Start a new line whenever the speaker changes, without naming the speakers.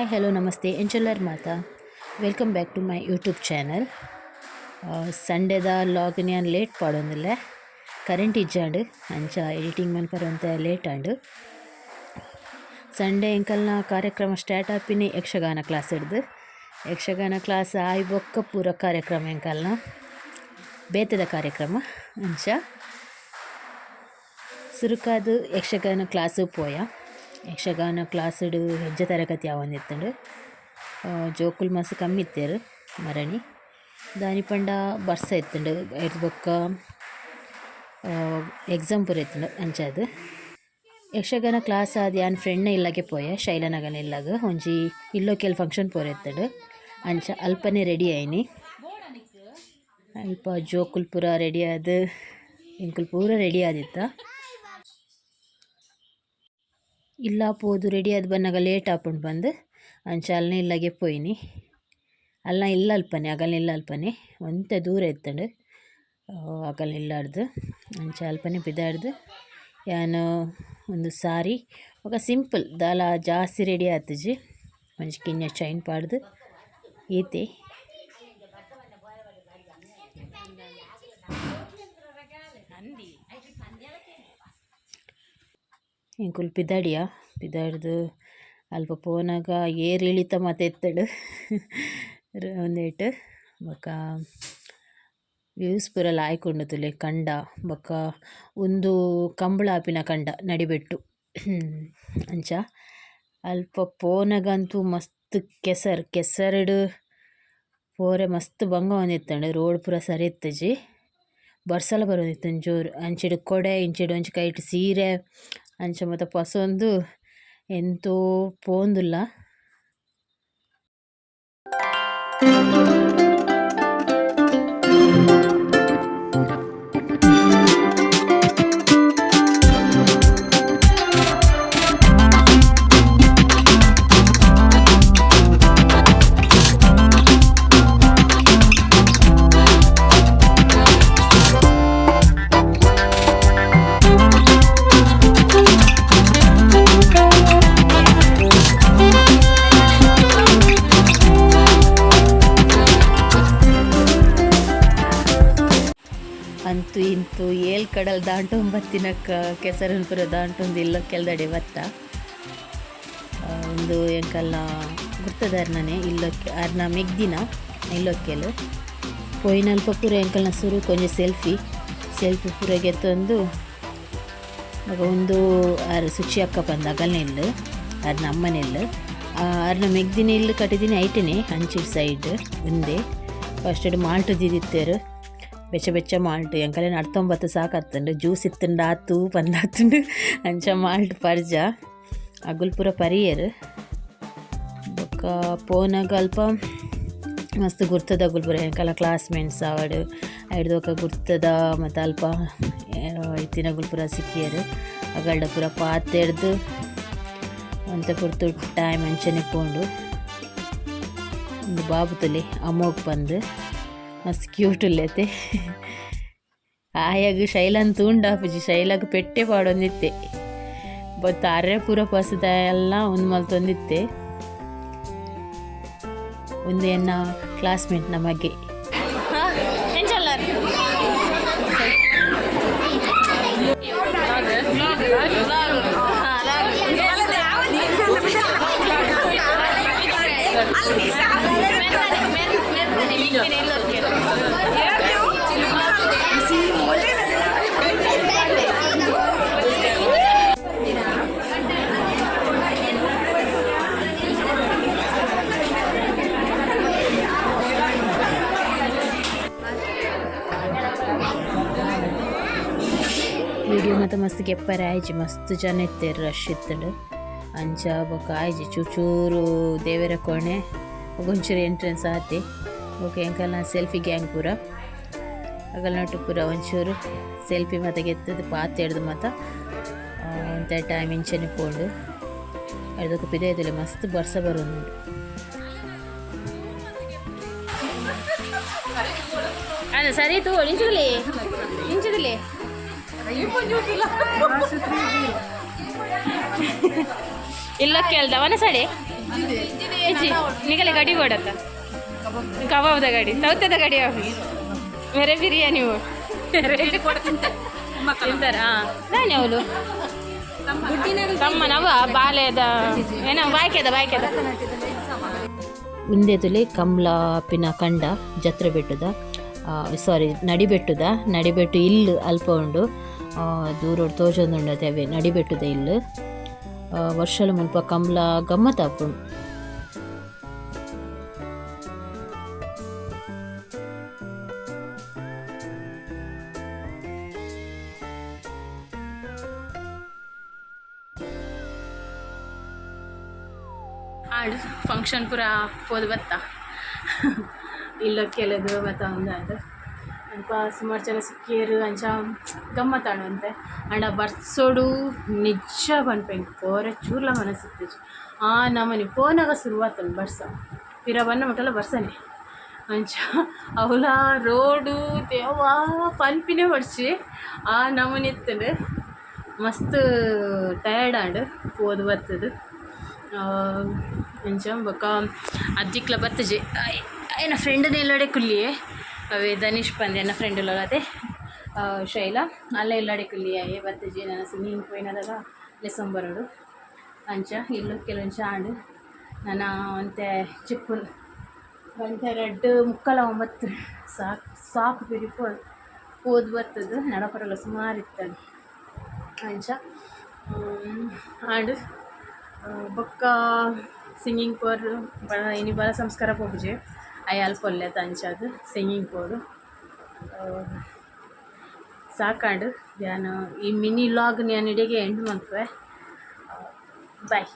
Hi hello ನಮಸ್ತೆ ಎಂಜಲರ್ ಮಾತಾ welcome back to my YouTube channel ಸಂಡೇದ login ಏನು ಲೇಟ್ ಪಾಡೋದಿಲ್ಲ. ಕರೆಂಟ್ ಇಜ್ಜಾಂಡು ಅಂಚ ಎಡಿಟಿಂಗ್ ಮಲ್ಪರಂತ ಲೇಟ್ ಆಂಡು ಸಂಡೇ ಎಂಕಲ್ನ ಕಾರ್ಯಕ್ರಮ ಸ್ಟಾರ್ಟ್ ಆಪಿನಿ ಯಕ್ಷಗಾನ ಕ್ಲಾಸ್ ಹಿಡ್ದು ಯಕ್ಷಗಾನ ಕ್ಲಾಸ್ ಆಯ್ ಬೊಕ್ಕ ಪೂರ ಕಾರ್ಯಕ್ರಮ ಎಂಕಲ್ನ ಬೇತದ ಕಾರ್ಯಕ್ರಮ. ಅಂಚ. ಸುರುಕಾದು ಯಕ್ಷಗಾನ ಕ್ಲಾಸು ಪೋಯ. ಯಕ್ಷಗಾನ ಕ್ಲಾಸ್ಡ್ ಹೆಜ್ಜೆ ತರಗತಿ ಯಾವೊಂದಿತ್ತುಂಡು ಜೋಕುಲ್ ಮಸ್ತ್ ಕಮ್ಮಿ ಇತ್ತೇರು ಮರಣಿ. ದಾನಿ ಪಂಡ ಬರ್ಸ ಇತ್ತುಂಡು. ಐಟ್ ಬೊಕ್ಕ ಎಕ್ಸಾಮ್ ಪೂರ ಇತ್ತುಂಡು ಅಂಚಾದ್. ಯಕ್ಷಗಾನ ಕ್ಲಾಸ್ ಆದ್ ಯಾನ್ ಫ್ರೆಂಡ್ನ ಇಲ್ಲಗೆ ಪೋಯ, ಶೈಲನಗನ ಇಲ್ಲಾಗ. ಒಂಜಿ ಇಲ್ಲೋಕೆಲ್ ಫಂಕ್ಷನ್ ಪೂರ ಇತ್ತುಂಡು. ಅಂಚ ಅಲ್ಪನೆ ರೆಡಿ ಆಯ್ನಿ. ಅಲ್ಪ ಜೋಕುಲ್ ಪೂರ ರೆಡಿ ಆದ್, ಇಂಕುಲ್ ಪೂರ ರೆಡಿ ಆದಿತ್ತ. ಇಲ್ಲ ಪೋದು ರೆಡಿ ಆದ್ ಬನ್ನಾಗ ಲೇಟ್ ಆಪುಂಡು ಬಂದು. ಅಂಚ ಇಲ್ಲಾಗೆ ಪೋಯಿನಿ. ಅಲ್ಲ ಇಲ್ಲ ಅಲ್ಪನೆ ಅಗಲ್ ಇಲ್ಲ ಅಲ್ಪನೆ ಒಂತೆ ದೂರ ಎತ್ತಂಡು ಅಗಲ್ ಇಲ್ಲಾಡ್ದು ಅಂಚ ಅಲ್ಪನೆ ಬಿದ್ದಾಡ್ದು ಯಾನು ಒಂದು ಸಾರಿ. ಬೊಕ ಸಿಂಪಲ್ ದಾಲ ಜಾಸ್ತಿ ರೆಡಿ ಆತುಜಿ. ಒಂಜಿ ಕಿನ್ಯ ಚೈನ್ ಪಾಡ್ದು. ಈತೆ. ಇಂಕುಲ್ ಪಿದಾಡಿಯ? ಪಿದಾಡ್ದು ಅಲ್ಪ ಪೋನಾಗ ಏರ್ ಇಳಿತ ಮಾತ ಎತ್ತಡು. ಒಂದೇಟು ಬೊಕ ವ್ಯೂಸ್ ಪೂರ ಲಾಯ್ಕ್ ತುಲೆ ಕಂಡ. ಬೊಕ ಒಂದು ಕಂಬಳ ಆಪಿನ ಕಂಡ ನಡಿಬೆಟ್ಟು. ಅಂಚ ಅಲ್ಪ ಪೋನಗಂತೂ ಮಸ್ತ್ ಕೆಸರ್, ಕೆಸರಡು ಪೋರೆ ಮಸ್ತ್ ಬಂಗ ಒಂದಿತ್ತಂಡು. ರೋಡ್ ಪೂರ ಸರಿ ಇತ್ತಜಿ. ಬರ್ಸಲ ಬರೋದಿತ್ತು ಜೋರು. ಅಂಚಿಡು ಕೊಡೆ, ಇಂಚಿಡು ಒಂಜಿ ಕೈಟ್ ಸೀರೆ ಅಂಚ ಮಾತ ಪಸೊಂದು ಎಂತೋ ಅಂತೂ ಇಂತೂ ಏಳು ಕಡಲ್ ದಾಂಟೊಂಬ ಬತ್ತಿನಕ್ಕ ಕೆಸರನ್ಪುರ ದಾಂಟೊಂದು ಇಲ್ಲ ಕೆಲ್ದಡೆ ಬತ್ತ. ಒಂದು ಎಂಕಲ್ನ ಗುರ್ತದಾರ್ನನೆ ಇಲ್ಲೊಕ್ಕೆ ಅರ್ನ ಮೆಗ್ದಿನ ಇಲ್ಲೊಕ್ಕೆಲು ಪೊಯ್ನಲ್ಪ ಪೂರ ಎಂಕಲ್ನ ಸುರು ಕೊಂಚ ಸೆಲ್ಫಿ ಸೆಲ್ಫಿ ಪೂರ ಗೆತ್ತೊಂದು ಆಗ ಒಂದು ಆರು ಸುಚಿ ಅಕ್ಕ ಬಂದ ಅಗಲ್ನ ಇಲ್ಲು ಅರ್ನ ಅಮ್ಮನ ಇಲ್ಲು. ಅರ್ನ ಮೆಗ್ದಿನ ಇಲ್ಲು ಕಟ್ಟಿದಿನಿ ಐಟಿನಿ ಹಂಚಿ ಸೈಡ್ ಮುಂದೆ ಫಸ್ಟ್ ಮಾಲ್ಟ್ ದಿದಿತ್ತೇರು. ಬೆಚ್ಚ ಬೆಚ್ಚ ಮಾಲ್ಟ್. ಎಂಕಲೆ ನಡ್ತೊಂಬತ್ತು ಸಾಕು ಸಾಕತ್ತುಂಡು ಜ್ಯೂಸ್ ಇತ್ತುಂಡು, ಆತು ಪಂದಾತುಂಡು ಅಂಚ ಮಾಲ್ಟ್ ಪರ್ಜ. ಅಗುಲ್ ಪೂರ ಪರಿಯರ್. ಬೊಕ್ಕ ಪೋನಾಗ ಅಲ್ಪ ಮಸ್ತ್ ಗುರ್ತದ ಅಗುಲ್ ಪೂರ ಎಂಕಲ ಕ್ಲಾಸ್ಮೇಟ್ಸ್ ಆವಡ್. ಒಕ್ಕ ಗುರ್ತದ, ಮತ್ತು ಅಲ್ಪ ಇತ್ತಿನ ಅಗುಲ್ ಪೂರ ಸಿಕ್ಕಿಯರು. ಅಗಲ್ಡ ಪೂರ ಪಾತೆಡ್ದು. ಅಂತ ಕುರ್ತು ಟೈಮ್ ಅಂಚನೆ ಪೋಂಡು. ಒಂದು ಬಾಬು ತುಲಿ ಅಮ್ಮೋಗ್ ಬಂದು. ಮಸ್ತ್ ಕ್ಯೂಟ್ ಉಲ್ಲೆತೆ ಆಯಾಗ ಶೈಲನ್ ತೂಂಡಾಪುಜಿ ಶೈಲಾಗ ಪೆಟ್ಟೆ ಪಾಡೊಂದಿತ್ತೆ. ಬೊತ್ತ ಅರೆ ಪೂರ ಪಸದ ಎಲ್ಲ ಒಂದು ಮಲ್ತೊಂದಿತ್ತೆ ಒಂದು ಎನ್ನ ಕ್ಲಾಸ್ಮೇಟ್ ನಮಗೆ ಮತ್ತು ಮಸ್ತ್ ಗೆಪ್ಪರೆ ಆಯ್ಜಿ ಮಸ್ತ್ ಜನ ಇತ್ತೇರು ರಶ್ ಇತ್ತಡು ಅಂಚ ಬೊಕ ಆಯ್ಜಿ ಚೂಚೂರು ದೇವರ ಕೋಣೆ, ಒಂಚೂರು ಎಂಟ್ರೆನ್ಸ್ ಆತೆ. ಓಕೆ ಎಂಕಲ್ನ ಸೆಲ್ಫಿ ಗ್ಯಾಂಗ್ ಪೂರ. ಅಗಲ್ನೊಟ್ಟು ಪೂರ ಒಂಚೂರು ಸೆಲ್ಫಿ ಮತ್ತೆ ಗೆತ್ತದು, ಪಾತ್ ಹಿಡ್ದು ಮತ್ತ ಅಂತ ಟೈಮ್ ಇಂಚನೆ ಪೋಂಡು ಅದಕ್ಕೆ ಪಿದಾಯ್ತಲೆ ಮಸ್ತ್ ಬರ್ಸ ಬರೋದು ಅದ ಸರಿ ತೋ ಇಂಚದಲ್ಲಿ ಇಂಚದಲ್ಲಿ ಇಲ್ಲ ಕೇಳ್ದವನ ಸಡೆ ನಿಗಲೆ ಗಡಿ ಓಡತ್ತ? ಕಬಾಬ್ದ ಗಡಿ, ಸೌತದ ಗಡಿ ಅವಿ ಬೇರೆ ಬಿರಿಯಾನಿ ತಿಂತಾರ ನಾನೇ ಅವಳು. ತಮ್ಮನವ ಬಾಲೆದ ಏನೋ, ಬಾಯ್ಕೆದ ಬಾಯ್ಕೆದ.
ಉಂದೆದುಲೆ ಕಮಲಾಪಿನ ಕಂಡ ಜತ್ರೆ ಬೆಟ್ಟದ ಸಾರಿ ನಡಿಬೆಟ್ಟುದ, ನಡಿಬೆಟ್ಟು ಇಲ್ಲು ಅಲ್ಪ ಉಂಡು. ತೋಜೊಂದುಂಡತೆ ಅವೆ ನಡಿಬೆಟ್ಟುದ ಇಲ್ಲ. ವರ್ಷಲ ಮುಲ್ಪ ಕಮಲ ಗಮ್ಮತ್ ಆಪುಂಡು
ಆಡು ಫಂಕ್ಷನ್ ಪೂರ ಹೋದ್ ಬತ್ತ? ಇಲ್ಲ ಕೆಲದು ಬತ್ತ ಒಂದು ಅದು ಅಲ್ಪ ಸುಮಾರು ಜನ ಸಿಕ್ಕಿಯರು ಅಂಚ ಗಮ್ಮತ್ತಾಡು ಅಂತೆ ಅಂಡ ಬರ್ಸೋಡು ನಿಜ ಬನ್ಪೆಂಗ್ ಪೋರ ಚೂರ್ಲ ಮನಸ್ಸಿತ್ತು ಆ ನಮನಿ ಪೋನಾಗ ಶುರುವಾತ ಬರ್ಸ. ಪಿರ ಬನ್ನ ಮಟ್ಟಲ್ಲ ಬರ್ಸನೆ. ಅಂಚ ಅವಲ ರೋಡು ದೇವಾ ಪಲ್ಪಿನೇ ಹೊಡ್ಸಿ. ಆ ನಮ್ಮನೆ ಇತ್ತಂಡು ಮಸ್ತ್ ಟಯರ್ಡ್ ಆಂಡ್, ಓದು ಬರ್ತದೆ ಅಂಚ ಬೊಕ ಅಜ್ಜಿಕ್ಲ ಬರ್ತಜೆ ಏನ ಫ್ರೆಂಡ್ ಎಲ್ಲಡೆ ಕುಲ್ಲಿಯೇ ಅವೇ ಧನೀಶ್ ಪಂದ್ಯ, ನನ್ನ ಫ್ರೆಂಡ್ ಅದೇ ಶೈಲ. ಅಲ್ಲೇ ಎಲ್ಲಡೆ ಕುಲ್ಲಿಯೇ ಬತ್ತಜೆ ನನ್ನ ಸಿಂಗಿಂಗ್ ಪೋಯಿನದಾಗ ಲೆಸಂಬರೋಡು, ಅಂಚ, ಇಲ್ಲು ಕೆಲವೊಂದು ಚಾಂಡ್ ನನ್ನ ಅಂತೆ ಚಿಪ್ಪು ಗಂಟೆ ರೆಡ್, ಮುಕ್ಕಲ ಒಂಬತ್ತು, ಸಾಕು ಸಾಕು ಬಿರಿಪೋಡು ಓದು ಬರ್ತದು ನಡಪರಲ್ಲ, ಸುಮಾರು ಇತ್ತದು. ಅಂಚ ಆಂಡ್ ಬೊಕ್ಕ ಸಿಂಗಿಂಗ್ ಪರ್ ಬಳ, ಇನಿ ಬಲ ಸಂಸ್ಕಾರ ಪೋಪುಜೆ ಒಲ್ಲೆ ಅಂಚದು ಸಿಂಗಿಂಗ್ ಪೋಡು ಸಾಕಾಂಡು. ನಾನು ಈ ಮಿನಿ ಲಾಗ್ ನಾನು ಇಡೆಗೆ ಎಂಡ್ ಮಾಡ್ತೇವೆ. ಬಾಯ್